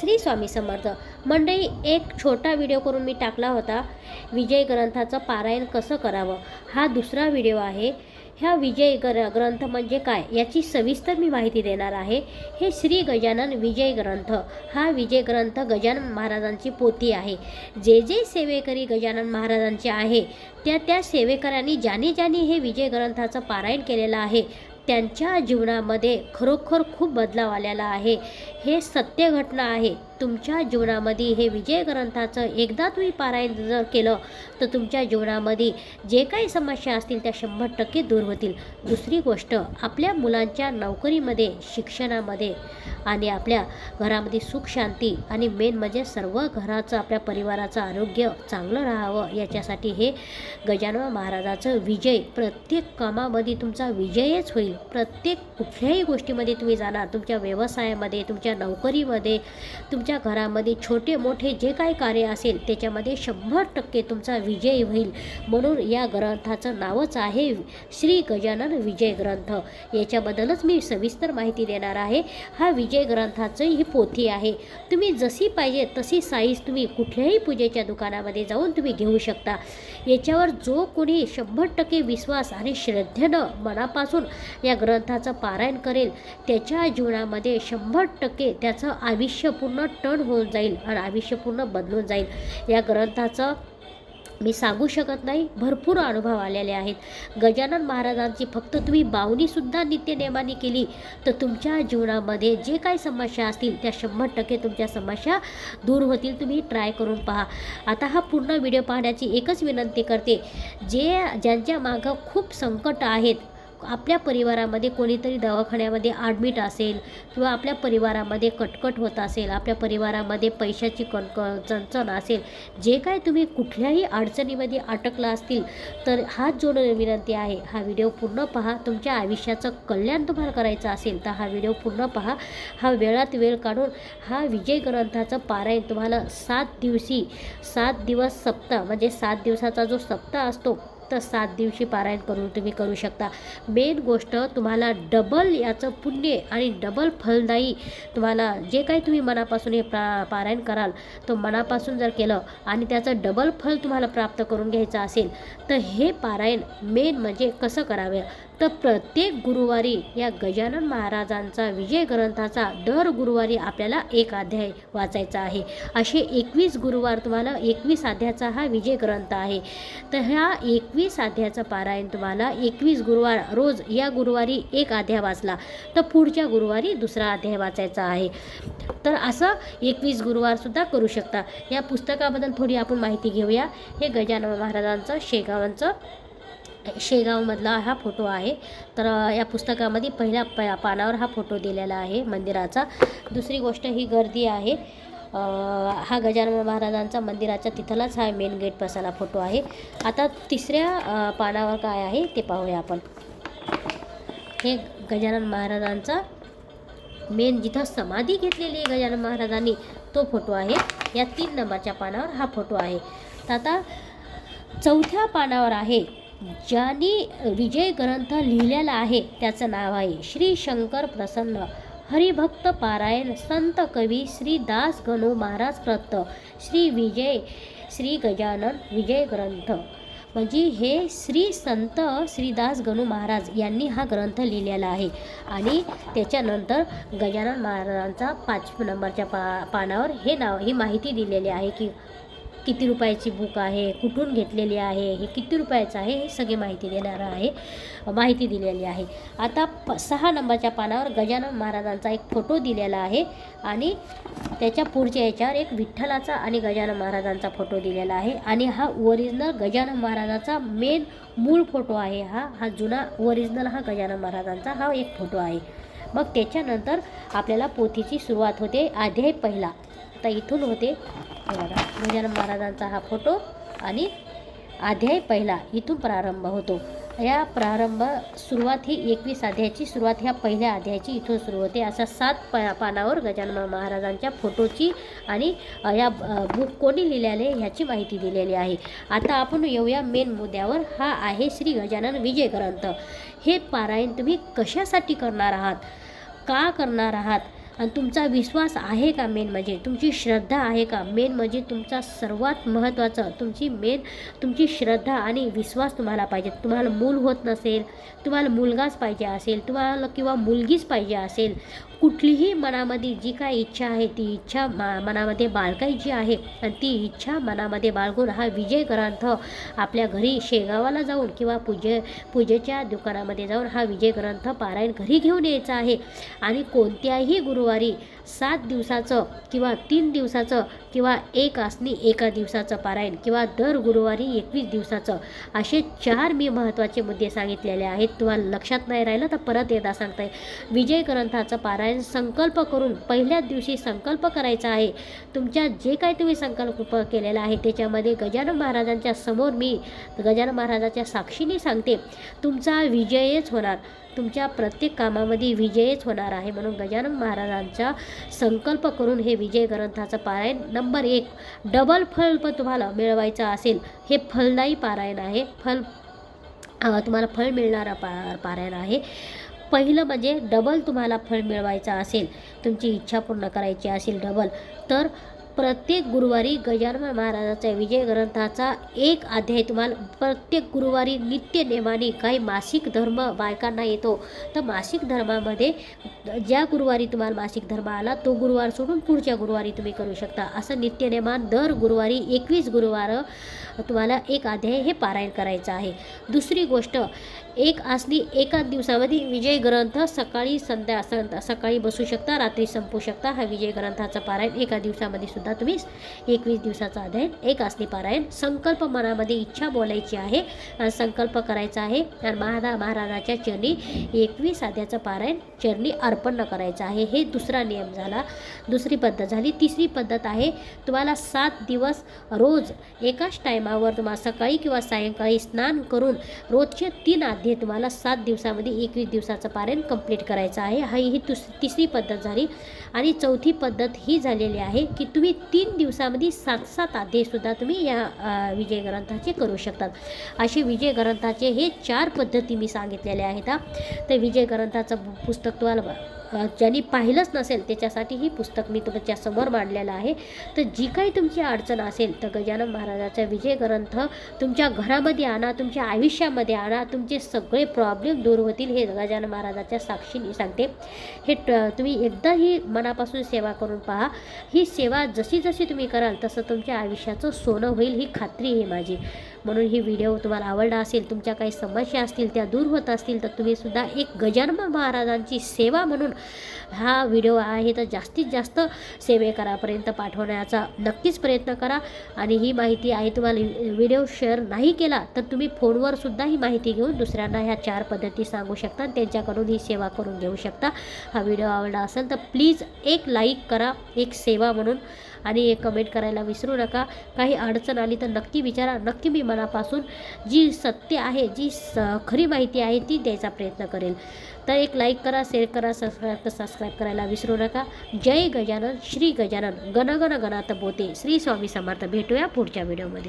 श्री स्वामी समर्थ. मंडळी एक छोटा व्हिडिओ करून मी टाकला होता. विजय ग्रंथाचं पारायण कसं करावं? हा दुसरा व्हिडिओ आहे. ह्या विजय ग्र ग्रंथ म्हणजे काय? याची सविस्तर मी माहिती देणार आहे. हे श्री गजानन विजय ग्रंथ. हा विजय ग्रंथ गजानन महाराजांची पोती आहे. जे जे सेवेकरी गजानन महाराजांचे आहे त्या त्या सेवेकऱ्यांनी ज्याने ज्याने हे विजय ग्रंथाचं पारायण केलेलं आहे. त्यांच्या जीवनामध्ये खरोखर खूप बदलाव आलेला आहे. हे सत्य घटना आहे. तुमच्या जीवनामध्ये हे विजय ग्रंथाचं एकदा तुम्ही पारायण जर केलं तर तुमच्या जीवनामध्ये जे काही समस्या असतील त्या शंभर टक्के दूर होतील. दुसरी गोष्ट आपल्या मुलांच्या नोकरीमध्ये शिक्षणामध्ये आणि आपल्या घरामध्ये सुख शांती आणि मेन म्हणजे सर्व घराचं आपल्या परिवाराचं आरोग्य चांगलं राहावं याच्यासाठी हे गजानन महाराजाचं विजय. प्रत्येक कामामध्ये तुमचा विजयच होईल. प्रत्येक कुठल्याही गोष्टीमध्ये तुम्ही जाणार तुमच्या व्यवसायामध्ये तुमच्या नोकरीमध्ये तुम तुमच्या घरामध्ये छोटे मोठे जे काही कार्य असेल त्याच्यामध्ये शंभर टक्के तुमचा विजय होईल. म्हणून या ग्रंथाचं नावच आहे श्री गजानन विजय ग्रंथ. याच्याबद्दलच मी सविस्तर माहिती देणार आहे. हा विजय ग्रंथाचं ही पोथी आहे. तुम्ही जशी पाहिजे तशी साईज तुम्ही कुठल्याही पूजेच्या दुकानामध्ये जाऊन तुम्ही घेऊ शकता. याच्यावर जो कोणी शंभर टक्के विश्वास आणि श्रद्धेनं मनापासून या ग्रंथाचं पारायण करेल त्याच्या जीवनामध्ये शंभर टक्के त्याचं आयुष्य पूर्ण टर्न होऊन जाईल आणि आयुष्य पूर्ण बदलून जाईल. या ग्रंथाचं मी सांगू शकत नाही. भरपूर अनुभव आलेले आहेत. गजानन महाराजांची फक्त तुम्ही बावणीसुद्धा नित्यनेमाने केली तर तुमच्या जीवनामध्ये जे काही समस्या असतील त्या शंभर टक्के तुमच्या समस्या दूर होतील. तुम्ही ट्राय करून पहा. आता हा पूर्ण व्हिडिओ पाहण्याची एकच विनंती करते. जे ज्यांच्या मागं खूप संकट आहेत आपल्या परिवारामध्ये कोणीतरी दवाखान्यामध्ये ॲडमिट असेल किंवा आपल्या परिवारामध्ये कटकट होत असेल आपल्या परिवारामध्ये पैशाची कणक चणचण असेल जे काय तुम्ही कुठल्याही अडचणीमध्ये अटकला असतील तर हात जोडून विनंती आहे. हा व्हिडिओ पूर्ण पहा. तुमच्या आयुष्याचं कल्याण तुम्हाला करायचं असेल तर हा व्हिडिओ पूर्ण पहा. हा वेळात वेळ काढून हा विजय ग्रंथाचं पारायण तुम्हाला सात दिवशी सात दिवस सप्ताह म्हणजे सात दिवसाचा जो सप्ताह असतो फक्त सात दिवशी पारायण करून तुम्ही करू शकता. मेन गोष्ट तुम्हाला डबल याचं पुण्य आणि डबल फलदायी तुम्हाला जे काही तुम्ही मनापासून हे प्रा पारायण कराल तो मनापासून जर केलं आणि त्याचं डबल फल तुम्हाला प्राप्त करून घ्यायचं असेल तर हे पारायण मेन म्हणजे कसं करावे? तर प्रत्येक गुरुवारी या गजानन महाराजांचा विजय ग्रंथाचा दर गुरुवारी आपल्याला एक अध्याय वाचायचा आहे. असे एकवीस गुरुवार तुम्हाला एकवीस अध्यायाचा हा विजय ग्रंथ आहे. तर ह्या एकवीस अध्यायाचं पारायण तुम्हाला एकवीस गुरुवार रोज या गुरुवारी एक अध्याय वाचला. तर पुढच्या गुरुवारी दुसरा अध्याय वाचायचा आहे. तर असं एकवीस गुरुवारसुद्धा करू शकता. या पुस्तकाबद्दल थोडी आपण माहिती घेऊया. हे गजानन महाराजांचं शेगावांचं शेगावमधला हा फोटो आहे. तर या पुस्तकामध्ये पहिल्या प पानावर हा फोटो दिलेला आहे मंदिराचा. दुसरी गोष्ट ही गर्दी आहे. हा गजानन महाराजांचा मंदिराच्या तिथलाच हा मेन गेट बसायला फोटो आहे. आता तिसऱ्या पानावर काय आहे ते पाहूया आपण. हे गजानन महाराजांचा मेन जिथं समाधी घेतलेली आहे गजानन महाराजांनी तो फोटो आहे. या तीन नंबरच्या पानावर हा फोटो आहे. तर आता चौथ्या पानावर आहे ज्यांनी विजय ग्रंथ लिहिलेला आहे त्याचं नाव आहे श्री शंकर प्रसन्न. हरिभक्त पारायण संत कवी श्री दास गणू महाराज प्रत श्री विजय श्री गजानन विजय ग्रंथ. म्हणजे हे श्री संत श्रीदास गणू महाराज यांनी हा ग्रंथ लिहिलेला आहे. आणि त्याच्यानंतर गजानन महाराजांचा पाच नंबरच्या पा पानावर हे नाव ही माहिती दिलेली आहे की किती रुपयाची बुक आहे कुठून घेतलेली आहे हे किती रुपयाचं आहे हे सगळी माहिती देणारं आहे माहिती दिलेली आहे. आता प सहा नंबरच्या पानावर गजानन महाराजांचा एक फोटो दिलेला आहे आणि त्याच्या पुढच्या याच्यावर एक विठ्ठलाचा आणि गजानन महाराजांचा फोटो दिलेला आहे आणि हा ओरिजिनल गजानन महाराजाचा मेन मूळ फोटो आहे हा हा जुना ओरिजिनल हा गजानन महाराजांचा हा एक फोटो आहे. मग त्याच्यानंतर आपल्याला पोथीची सुरुवात होते अध्याय पहिला. आता इथून होते. बघा गजानन महाराजांचा हा फोटो आणि अध्याय पहिला इथून प्रारंभ होतो. या प्रारंभ सुरुवात ही एकवीस अध्यायाची सुरुवात ह्या पहिल्या अध्यायाची इथून सुरू होते. अशा सात प पानावर गजानन महाराजांच्या फोटोची आणि या बुक कोणी लिहिलेले ह्याची माहिती दिलेली आहे. आता आपण येऊया मेन मुद्द्यावर. हा आहे श्री गजानन विजय ग्रंथ हे पारायण तुम्ही कशासाठी करणार आहात? का करणार आहात? आणि तुमचा विश्वास आहे का मेन म्हणजे? तुमची श्रद्धा आहे का? मेन म्हणजे तुमचा सर्वात महत्त्वाचं तुमची मेन तुमची श्रद्धा आणि विश्वास तुम्हाला पाहिजे तुम्हाला मूल होत नसेल तुम्हाला मुलगाच पाहिजे असेल तुम्हाला किंवा मुलगीच पाहिजे असेल कुठलीही मनामध्ये जी काय इच्छा आहे ती इच्छा मा मनामध्ये बाळगायची आहे आणि ती इच्छा मनामध्ये बाळगून हा विजय ग्रंथ आपल्या घरी शेगावाला जाऊन किंवा पूजे पूजेच्या दुकानामध्ये जाऊन हा विजय ग्रंथ पारायण घरी घेऊन यायचा आहे. आणि कोणत्याही गुरु गुरुवारी सात दिवसाचं किंवा तीन दिवसाचं किंवा एक आसनी एका दिवसाचं पारायण किंवा दर गुरुवारी एकवीस दिवसाचं असे चार मी महत्त्वाचे मुद्दे सांगितलेले आहेत. तुम्हाला लक्षात नाही राहिलं तर परत एकदा सांगताय विजय ग्रंथाचं पारायण संकल्प करून पहिल्याच दिवशी संकल्प करायचा आहे. तुमच्या जे काय तुम्ही संकल्प केलेला आहे त्याच्यामध्ये गजानन महाराजांच्या समोर मी गजानन महाराजाच्या साक्षीने सांगते. तुमचा विजयच होणार. तुमच्या प्रत्येक कामामध्ये विजयच होणार आहे म्हणून गजानन महाराजांचा संकल्प करून हे विजय ग्रंथाचं पारायण नंबर एक. डबल फळ पण तुम्हाला मिळवायचं असेल हे फलदायी पारायण आहे. फल तुम्हाला फळ मिळणारा पा पारायण आहे. पहिलं म्हणजे डबल तुम्हाला फळ मिळवायचं असेल तुमची इच्छा पूर्ण करायची असेल डबल तर प्रत्येक गुरुवारी गजानन महाराजाचा विजय ग्रंथाचा एक अध्याय तुम्हाला प्रत्येक गुरुवारी नित्य नेमाने काही मासिक धर्म बायकांना येतो. तर मासिक धर्मामध्ये ज्या गुरुवारी तुम्हाला मासिक धर्म आला तो गुरुवार सोडून पुढच्या गुरुवारी तुम्ही करू शकता. असं नित्यनेमान दर गुरुवारी एकवीस गुरुवार तुम्हाला एक अध्याय हे पारायण करायचं आहे. दुसरी गोष्ट एक आसनी एका दिवसामध्ये विजय ग्रंथ सकाळी संध्या संध्या सकाळी बसू शकता रात्री संपू शकता. हा विजय ग्रंथाचा पारायण एका दिवसामध्ये सुद्धा तुम्ही एकवीस दिवसाचा अध्ययन एक आसनी पारायण संकल्प मनामध्ये इच्छा बोलायची आहे आणि संकल्प करायचा आहे आणि महारा महाराजाच्या चरणी एकवीस आध्याचं पारायण चरणी अर्पण करायचं आहे. हे दुसरा नियम झाला. दुसरी पद्धत झाली. तिसरी पद्धत आहे तुम्हाला सात दिवस रोज एकाच टायमावर तुम्हाला सकाळी किंवा सायंकाळी स्नान करून रोजचे तीन आध्ये तुम्हाला सात दिवसामध्ये एकवीस दिवसाचं पारायण कंप्लीट करायचं आहे. हा ही तुस तिसरी पद्धत झाली. आणि चौथी पद्धत ही झालेली आहे की तुम्ही तीन दिवसामध्ये सात सात अध्यायसुद्धा तुम्ही या विजय ग्रंथाचे करू शकतात. असे विजय ग्रंथाचे हे चार पद्धती मी सांगितलेल्या आहेत तर विजय ग्रंथाचं पुस्तक तुम्हाला ज्यांनी पाहिलंच नसेल त्याच्यासाठी ही पुस्तक मी तुमच्यासमोर मांडलेलं आहे. तर जी काही तुमची अडचण असेल तर गजानन महाराजाचा विजय ग्रंथ तुमच्या घरामध्ये आणा तुमच्या आयुष्यामध्ये आणा तुमचे सगळे प्रॉब्लेम दूर होतील हे गजानन महाराजाच्या साक्षीने सांगते. हे ट- तुम्ही एकदा ही मनापासून सेवा करून पहा. ही सेवा जशी जशी तुम्ही कराल तसं तुमच्या आयुष्याचं सोनं होईल ही खात्री आहे माझी. म्हणून ही व्हिडिओ तुम्हाला आवडला असेल तुमच्या काही समस्या असतील त्या दूर होत असतील तर तुम्ही सुद्धा एक गजानन महाराजांची सेवा म्हणून हा व्हिडिओ आहे. तर जास्तीत जास्त सेवेकरापर्यंत पाठवण्याचा नक्कीच प्रयत्न करा. आणि ही माहिती आहे तुम्हाला व्हिडिओ शेअर नाही केला तर तुम्ही फोनवर सुद्धा ही माहिती घेऊन दुसऱ्यांना ह्या चार पद्धती सांगू शकता त्यांच्याकडून ही सेवा करून घेऊ शकता. हा व्हिडिओ आवडला असेल तर प्लीज एक लाईक करा एक सेवा म्हणून. आणि एक कमेंट करायला विसरू नका. काही अडचण आली तर नक्की विचारा. नक्की मी मनापासून जी सत्य आहे जी स खरी माहिती आहे ती द्यायचा प्रयत्न करेल. तर एक लाईक करा शेअर करा सबस्क्राईब सबस्क्राईब करायला विसरू नका. जय गजानन श्री गजानन. गणगण गणात बोते. श्री स्वामी समर्थ. भेटूया पुढच्या व्हिडिओमध्ये